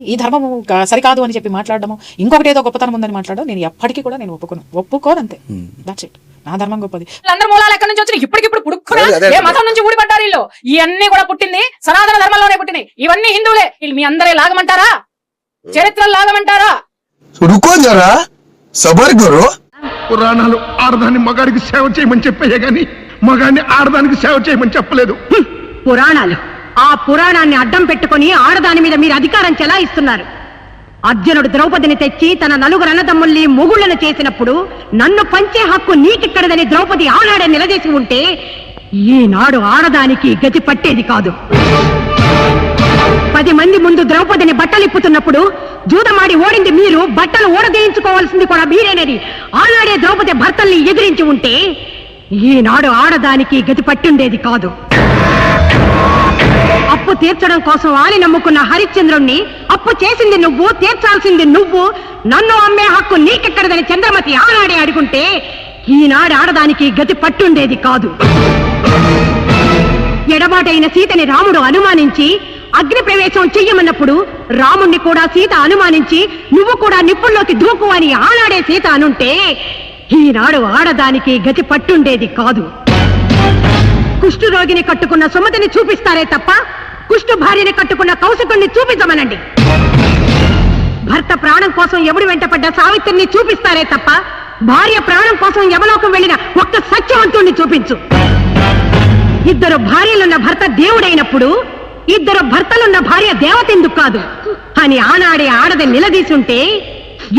ఈ ధర్మం సరికాదు అని చెప్పి మాట్లాడడము ఇంకొకటి ఏదో గొప్పతనం ఉందని మాట్లాడడం నేను ఎప్పటికీ కూడా నేను ఒప్పుకోను. ఒప్పుకోను అంతే. దట్స్ ఇట్ నా ధర్మం గొప్పది. అందరి మూలాలు ఎక్కడి నుంచి వచ్చిన ఇప్పటికిప్పుడు పుడుక్కునే మతం నుంచి ఊడిపడ్డారు వీళ్ళు? ఇవన్నీ కూడా పుట్టింది సనాతన ధర్మంలోనే పుట్టినాయి. ఇవన్నీ హిందువులే. మీ అందరే లాగమంటారా? చరిత్ర లాగమంటారా? సబర్ గురు? పురాణాలు ఆడదాన్ని మగాడికి సేవ చేయమని చెప్పాయే గాని మగాన్ని ఆడదానికి సేవ చేయమని చెప్పలేదు. పురాణాలు. ఆ పురాణాన్ని అడ్డం పెట్టుకొని ఆడదాని మీద మీరు అధికారం చెలాయిస్తున్నారు. అర్జునుడు ద్రౌపదిని తెచ్చి తన నలుగురు అన్నదమ్ముల్ని ముగుళ్ళను చేసినప్పుడు నన్ను పంచే హక్కు నీకిక్కడదని ద్రౌపది ఆనాడే నిలదీసి ఉంటే ఈనాడు ఆడదానికి గతి పట్టేది కాదు. పది మంది ముందు ద్రౌపదిని బట్టలిప్పుతున్నప్పుడు జూదమాడి ఓడింది మీరు బట్టలు ఓడదీయించుకోవాల్సింది కూడా మీరేనని ఆనాడే ద్రౌపది భర్తల్ని ఎదిరించి ఉంటే ఈనాడు ఆడదానికి గతి పట్టుండేది కాదు. అప్పు తీర్చడం కోసం ఆలి నమ్ముకున్న హరిశ్చంద్రుణ్ణి అప్పు చేసింది నువ్వు తీర్చాల్సింది నువ్వు నన్ను అమ్మే హక్కు నీకెక్కడదని చంద్రమతి ఆనాడే అడుగుంటే ఈనాడు ఆడదానికి గతి పట్టుండేది కాదు. ఎడబాటైన సీతని రాముడు అనుమానించి అగ్ని ప్రవేశం చెయ్యమన్నప్పుడు రాముణ్ణి కూడా సీత అనుమానించి నువ్వు కూడా నిప్పుల్లోకి దూకు అని ఆనాడే సీత అనుంటే ఈనాడు ఆడదానికి గతి పట్టుండేది కాదు. కుష్ఠరోగిని కట్టుకున్న సుమతిని చూపిస్తారే తప్ప కుష్ఠు భార్యని కట్టుకున్న కౌశికుణ్ణి చూపించమనండి. భర్త ప్రాణం కోసం ఎవడు వెంటపడ్డ సావిత్రిని చూపిస్తారే తప్ప భార్య ప్రాణం కోసం యమలోకం వెళ్ళిన ఒక్క సత్యవంతుణ్ణి చూపించు. ఇద్దరు భార్యలున్న భర్త దేవుడైనప్పుడు ఇద్దరు భర్తలున్న భార్య దేవతెందుకు కాదు? అని ఆనాడే ఆడది నిలదీసుంటే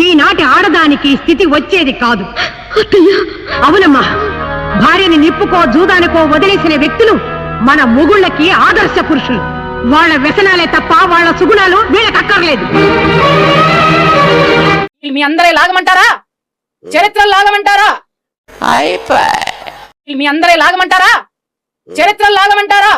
ఈనాటి ఆడదానికి స్థితి వచ్చేది కాదు. అవునమ్మా. భార్యని నిప్పుకో జూదానికో వదిలేసిన వ్యక్తులు మన మొగుళ్ళకి ఆదర్శ పురుషులు. వాళ్ళ వ్యసనాలే తప్ప వాళ్ళ సుగుణాలు వీళ్ళకి అక్కర్లేదు. మీ అందరే లాగమంటారా? చరిత్రలు లాగమంటారా? మీ అందరే లాగమంటారా? చరిత్రలు లాగమంటారా?